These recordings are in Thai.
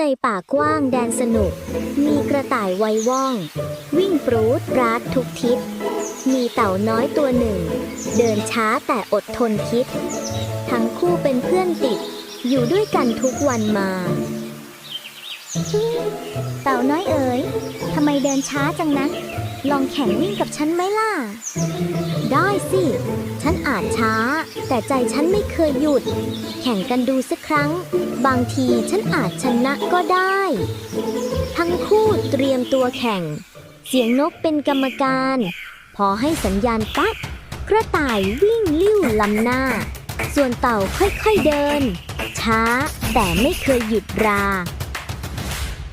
ในป่ากว้างแดนสนุก มีกระต่ายไวยว่อง วิ่งปรูดปราดทุกทิศ มีเต่าน้อยตัวหนึ่ง เดินช้าแต่อดทนคิด ทั้งคู่เป็นเพื่อนติด อยู่ด้วยกันทุกวันมา เต่าน้อยเอ๋ยทำไมเดินช้าจังนะ ลองแข่งวิ่งกับฉันไหมล่ะ ได้สิ ฉันอาจช้า แต่ใจฉันไม่เคยหยุด แข่งกันดูสักครั้ง บางทีฉันอาจชนะก็ได้ ทั้งคู่เตรียมตัวแข่ง เสียงนกเป็นกรรมการ พอให้สัญญาณปั๊บกระต่ายวิ่งลิ้วลำหน้า ส่วนเต่าค่อยๆเดิน ช้าแต่ไม่เคยหยุดรา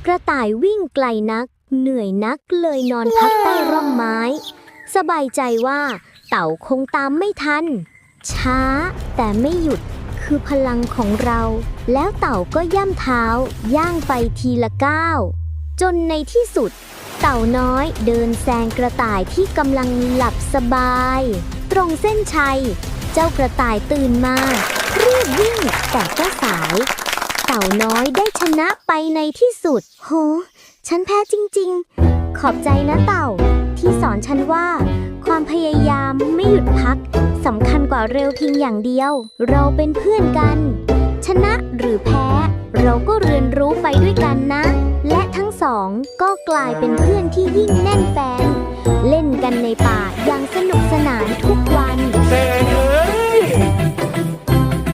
กระต่ายวิ่งไกลนัก เหนื่อยนักเลยนอนพักใต้ร่มไม้ สบายใจว่าเต่าคงตามไม่ทัน ช้าแต่ไม่หยุดคือพลังของเรา แล้วเต่าก็ย่ำเท้า ย่างไปทีละก้าวจนในที่สุด เต่าน้อยเดินแซงกระต่ายที่กำลังหลับสบาย ตรงเส้นชัย เจ้ากระต่ายตื่นมารีบวิ่งแต่ก็สาย เต่าน้อยได้ชนะไปในที่สุด โห ฉันแพ้จริง ๆ ขอบใจนะเต่า ที่สอนฉันว่า ความพยายามไม่หยุดพักสำคัญกว่าเร็วเพียงอย่างเดียว เราเป็นเพื่อนกัน ชนะหรือแพ้ เราก็เรียนรู้ไปด้วยกันนะ และทั้งสองก็กลายเป็นเพื่อนที่ยิ่งแน่นแฟน เล่นกันในป่า